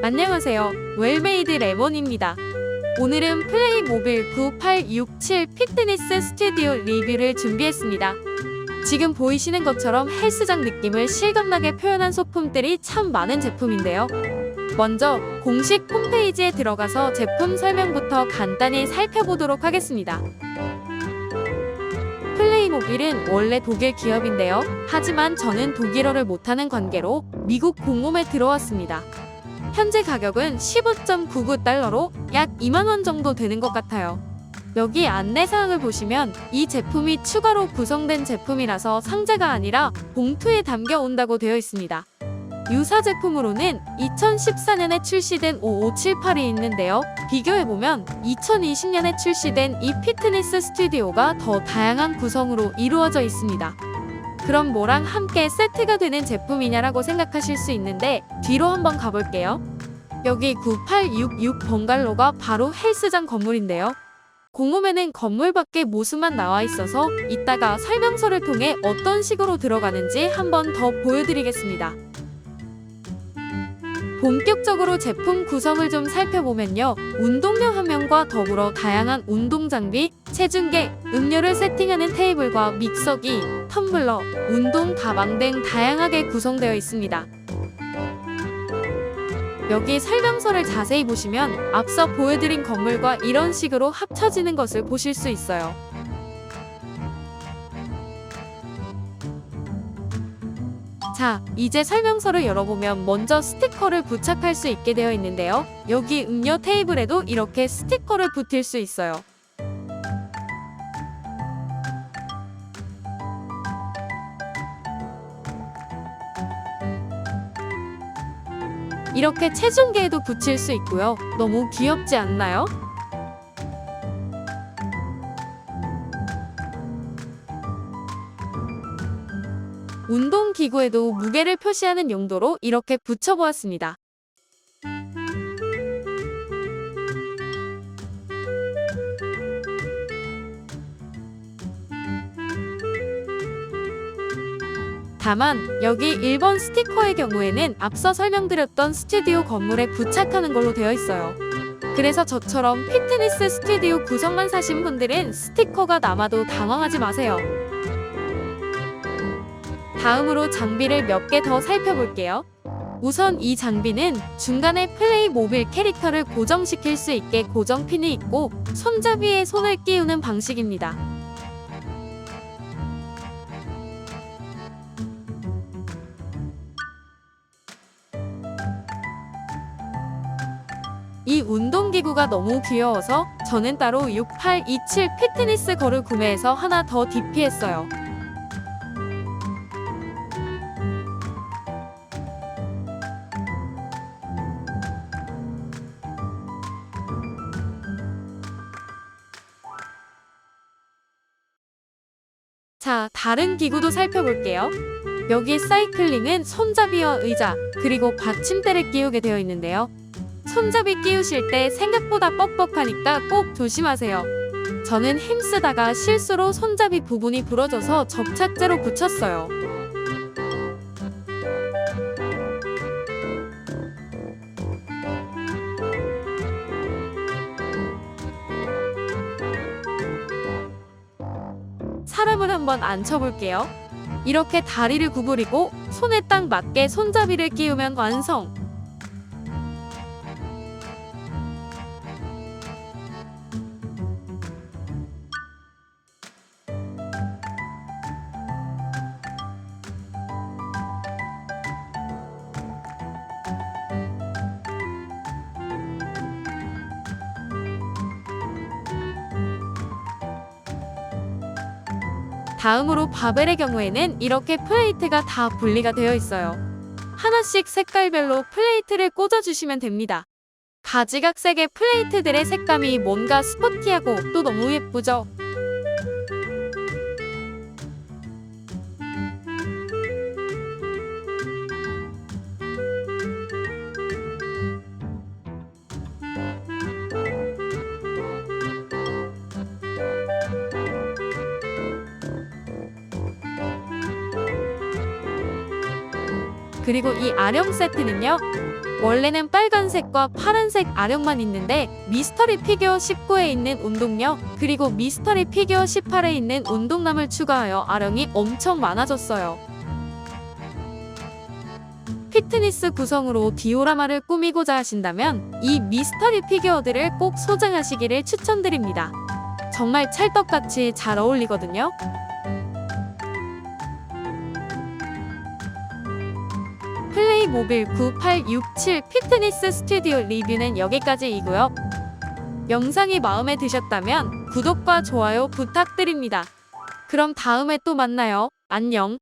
안녕하세요. 웰메이드 레몬입니다. 오늘은 플레이 모빌 9867 피트니스 스튜디오 리뷰를 준비했습니다. 지금 보이시는 것처럼 헬스장 느낌을 실감나게 표현한 소품들이 참 많은 제품인데요. 먼저 공식 홈페이지에 들어가서 제품 설명부터 간단히 살펴보도록 하겠습니다. 플레이모빌은 원래 독일 기업인데요. 하지만 저는 독일어를 못하는 관계로 미국 공홈에 들어왔습니다. 현재 가격은 15.99달러로 약 2만원 정도 되는 것 같아요. 여기 안내사항을 보시면 이 제품이 추가로 구성된 제품이라서 상자가 아니라 봉투에 담겨 온다고 되어 있습니다. 유사 제품으로는 2014년에 출시된 5578이 있는데요. 비교해보면 2020년에 출시된 이 피트니스 스튜디오가 더 다양한 구성으로 이루어져 있습니다. 그럼 뭐랑 함께 세트가 되는 제품이냐라고 생각하실 수 있는데 뒤로 한번 가볼게요. 여기 9866 번갈로가 바로 헬스장 건물인데요. 공홈에는 건물 밖에 모습만 나와 있어서 이따가 설명서를 통해 어떤 식으로 들어가는지 한번 더 보여드리겠습니다. 본격적으로 제품 구성을 좀 살펴보면요. 운동용 화면과 더불어 다양한 운동 장비, 체중계, 음료를 세팅하는 테이블과 믹서기, 텀블러, 운동 가방 등 다양하게 구성되어 있습니다. 여기 설명서를 자세히 보시면 앞서 보여드린 건물과 이런 식으로 합쳐지는 것을 보실 수 있어요. 자, 이제 설명서를 열어보면 먼저 스티커를 부착할 수 있게 되어 있는데요. 여기 음료 테이블에도 이렇게 스티커를 붙일 수 있어요. 이렇게 체중계에도 붙일 수 있고요. 너무 귀엽지 않나요? 운동기구에도 무게를 표시하는 용도로 이렇게 붙여보았습니다. 다만 여기 1번 스티커의 경우에는 앞서 설명드렸던 스튜디오 건물에 부착하는 걸로 되어 있어요. 그래서 저처럼 피트니스 스튜디오 구성만 사신 분들은 스티커가 남아도 당황하지 마세요. 다음으로 장비를 몇 개 더 살펴볼게요. 우선 이 장비는 중간에 플레이 모빌 캐릭터를 고정시킬 수 있게 고정핀이 있고 손잡이에 손을 끼우는 방식입니다. 이 운동기구가 너무 귀여워서 저는 따로 6827 피트니스 거를 구매해서 하나 더 DP했어요. 자, 다른 기구도 살펴볼게요. 여기 사이클링은 손잡이와 의자, 그리고 받침대를 끼우게 되어 있는데요. 손잡이 끼우실 때 생각보다 뻑뻑하니까 꼭 조심하세요. 저는 힘쓰다가 실수로 손잡이 부분이 부러져서 접착제로 붙였어요. 사람을 한번 앉혀볼게요. 이렇게 다리를 구부리고 손에 딱 맞게 손잡이를 끼우면 완성! 다음으로 바벨의 경우에는 이렇게 플레이트가 다 분리가 되어 있어요. 하나씩 색깔별로 플레이트를 꽂아주시면 됩니다. 가지각색의 플레이트들의 색감이 뭔가 스포티하고 또 너무 예쁘죠? 그리고 이 아령 세트는요. 원래는 빨간색과 파란색 아령만 있는데 미스터리 피규어 19에 있는 운동력 그리고 미스터리 피규어 18에 있는 운동남을 추가하여 아령이 엄청 많아졌어요. 피트니스 구성으로 디오라마를 꾸미고자 하신다면 이 미스터리 피규어들을 꼭 소장하시기를 추천드립니다. 정말 찰떡같이 잘 어울리거든요. 플레이모빌 9867 피트니스 스튜디오 리뷰는 여기까지이고요. 영상이 마음에 드셨다면 구독과 좋아요 부탁드립니다. 그럼 다음에 또 만나요. 안녕.